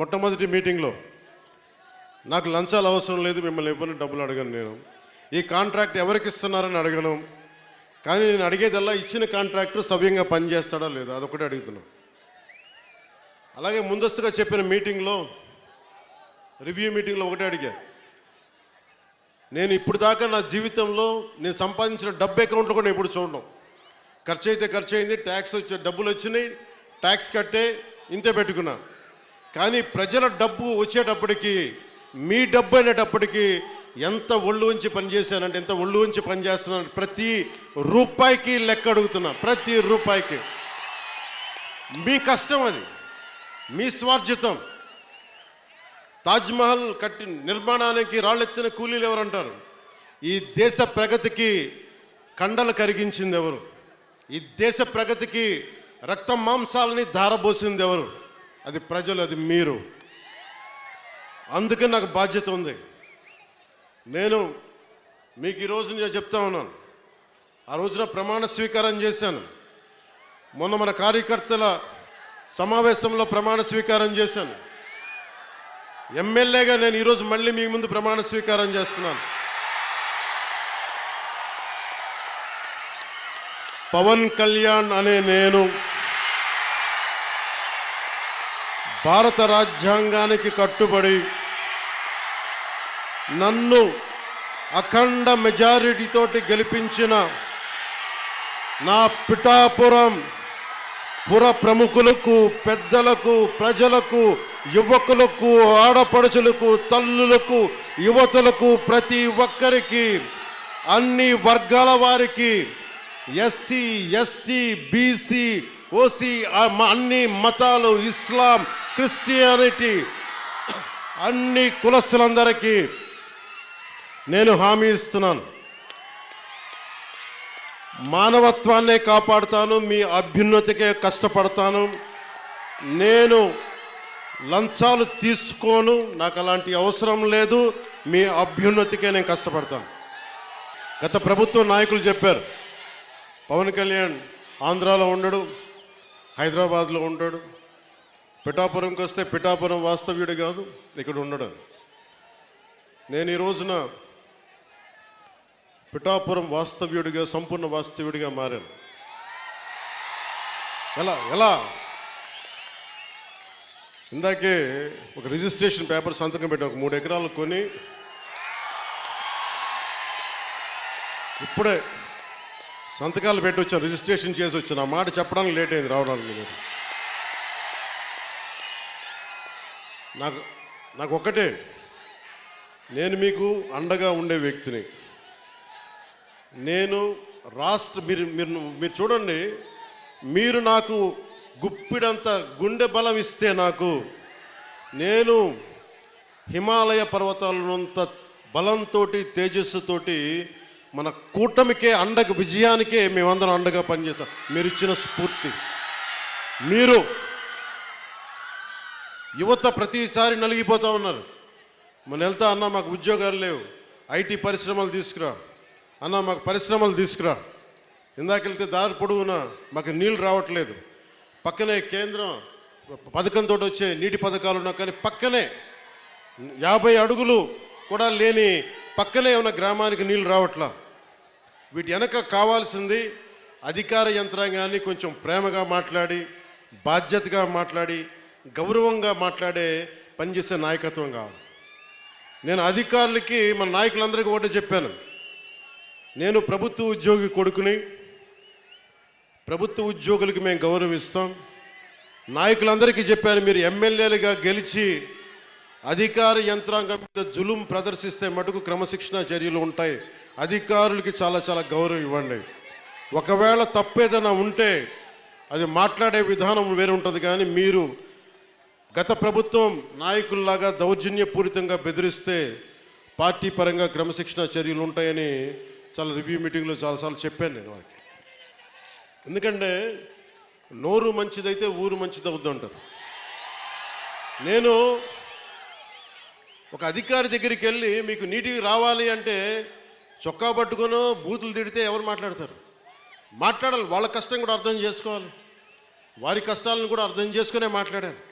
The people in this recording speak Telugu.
మొట్టమొదటి మీటింగ్లో నాకు లంచాలు అవసరం లేదు మిమ్మల్ని ఎవరిని డబ్బులు అడగను నేను. ఈ కాంట్రాక్ట్ ఎవరికి ఇస్తున్నారని అడగను. కానీ నేను అడిగేదల్లా ఇచ్చిన కాంట్రాక్టర్ సవ్యంగా పనిచేస్తాడా లేదా అదొకటి అడుగుతున్నాను అలాగే ముందస్తుగా చెప్పిన మీటింగ్లో రివ్యూ మీటింగ్లో ఒకటే అడిగా. నేను ఇప్పుడు దాకా నా జీవితంలో నేను సంపాదించిన డబ్బు అకౌంట్లో కూడా నేను చూడడం ఖర్చు అయితే ఖర్చు అయింది ట్యాక్స్ వచ్చే డబ్బులు వచ్చినాయి ట్యాక్స్ కట్టే ఇంతే పెట్టుకున్నాను కానీ ప్రజల డబ్బు వచ్చేటప్పటికి మీ డబ్బు అనేటప్పటికి ఎంత ఒళ్ళు ఉంచి పనిచేశానంటే ఎంత ఒళ్ళు ఉంచి పనిచేస్తున్నాను ప్రతి రూపాయికి లెక్క అడుగుతున్నా ప్రతి రూపాయికి. మీ కష్టం అది. మీ స్వార్జితం. తాజ్మహల్ కట్టి నిర్మాణానికి రాళ్ళెత్తిన కూలీలు ఎవరంటారు? ఈ దేశ ప్రగతికి కండలు కరిగించింది ఎవరు? ఈ దేశ ప్రగతికి రక్త మాంసాలని ధారబోసింది ఎవరు? అది ప్రజలు అది మీరు. అందుకే నాకు బాధ్యత ఉంది. నేను మీకు ఈరోజు నేను చెప్తా ఉన్నాను. ఆ రోజున ప్రమాణ స్వీకారం చేశాను. మొన్న మన కార్యకర్తల సమావేశంలో ప్రమాణ స్వీకారం చేశాను. ఎమ్మెల్యేగా నేను ఈరోజు మళ్ళీ మీ ముందు ప్రమాణ స్వీకారం చేస్తున్నాను. పవన్ కళ్యాణ్ అనే నేను భారత రాజ్యాంగానికి కట్టుబడి నన్ను అఖండ మెజారిటీతోటి గెలిపించిన నా పిఠాపురం పుర ప్రముఖులకు పెద్దలకు ప్రజలకు యువకులకు ఆడపడుచులకు తల్లులకు యువతులకు ప్రతి ఒక్కరికి అన్ని వర్గాల వారికి ఎస్సీ ఎస్టీ బీసీ ఓసీ అన్ని మతాలు ఇస్లాం క్రిస్టియానిటీ. అన్ని కులస్తులందరికీ నేను హామీ ఇస్తున్నాను. మానవత్వాన్నే కాపాడుతాను మీ అభ్యున్నతికే కష్టపడతాను. నేను లంచాలు తీసుకోను నాకు అలాంటి అవసరం లేదు మీ అభ్యున్నతికే నేను కష్టపడతాను. గత ప్రభుత్వ నాయకులు చెప్పారు పవన్ కళ్యాణ్ ఆంధ్రాలో ఉండడు హైదరాబాద్లో ఉండడు పిఠాపురంకి వస్తే పిఠాపురం వాస్తవ్యుడు కాదు ఇక్కడ ఉండడం. నేను ఈ రోజున పిఠాపురం వాస్తవ్యుడిగా సంపూర్ణ వాస్తవ్యుడిగా మారాను. ఎలా ఎలా? ఇందాకే ఒక రిజిస్ట్రేషన్ పేపర్ సంతకం పెట్టాను ఒక మూడు ఎకరాలు కొని. ఇప్పుడే సంతకాలు పెట్టి వచ్చాను రిజిస్ట్రేషన్ చేసి వచ్చాను. ఆ మాట చెప్పడానికి లేట్ అయింది రావడానికి మీరు నాకు నాకు ఒక్కటే నేను మీకు అండగా ఉండే వ్యక్తిని. నేను రాష్ట్ర మీరు మీరు మీరు చూడండి. మీరు నాకు గుప్పిడంత గుండె బలం ఇస్తే నాకు నేను హిమాలయ పర్వతాలనంత బలంతో తేజస్సుతోటి మన కూటమికే అండగా విజయానికే మేమందరం అండగా పనిచేస్తాం. మీరు ఇచ్చిన స్ఫూర్తి. మీరు యువత ప్రతిసారి నలిగిపోతూ ఉన్నారు. మన వెళ్తా అన్న మాకు ఉద్యోగాలు లేవు. ఐటీ పరిశ్రమలు తీసుకురా. అన్న మాకు పరిశ్రమలు తీసుకురా. ఇందాక వెళ్తే దారి పొడవునా మాకు నీళ్ళు రావట్లేదు. పక్కనే కేంద్రం పథకంతో వచ్చే నీటి పథకాలు ఉన్నా కానీ పక్కనే యాభై అడుగులు కూడా లేని పక్కనే ఉన్న గ్రామానికి నీళ్ళు రావట్లా. వీటి వెనక కావాల్సింది అధికార యంత్రాంగాన్ని కొంచెం ప్రేమగా మాట్లాడి బాధ్యతగా మాట్లాడి గౌరవంగా మాట్లాడే పనిచేసే నాయకత్వం కావాలి నేను అధికారులకి మన నాయకులందరికీ ఒకటే చెప్పాను. నేను ప్రభుత్వ ఉద్యోగి కొడుకుని. ప్రభుత్వ ఉద్యోగులకి మేము గౌరవిస్తాం. నాయకులందరికీ చెప్పాను మీరు ఎమ్మెల్యేలుగా గెలిచి అధికార యంత్రాంగం మీద జులుం ప్రదర్శిస్తే మటుకు క్రమశిక్షణ చర్యలు ఉంటాయి. అధికారులకి చాలా చాలా గౌరవం ఇవ్వండి. ఒకవేళ తప్పేదైనా ఉంటే అది మాట్లాడే విధానం వేరే ఉంటుంది కానీ మీరు గత ప్రభుత్వం నాయకుల్లాగా దౌర్జన్యపూరితంగా బెదిరిస్తే పార్టీ పరంగా క్రమశిక్షణ చర్యలు ఉంటాయని చాలా రివ్యూ మీటింగ్లో చాలాసార్లు చెప్పాను నేను వారికి. ఎందుకంటే నోరు మంచిదైతే ఊరు మంచిది అవుద్ది అంటారు. నేను ఒక అధికారి దగ్గరికి వెళ్ళి మీకు నీటికి రావాలి అంటే చొక్కా పట్టుకొని బూతులు తిడితే ఎవరు మాట్లాడతారు? మాట్లాడాలి. వాళ్ళ కష్టం కూడా అర్థం చేసుకోవాలి. వారి కష్టాలను కూడా అర్థం చేసుకునే మాట్లాడాను.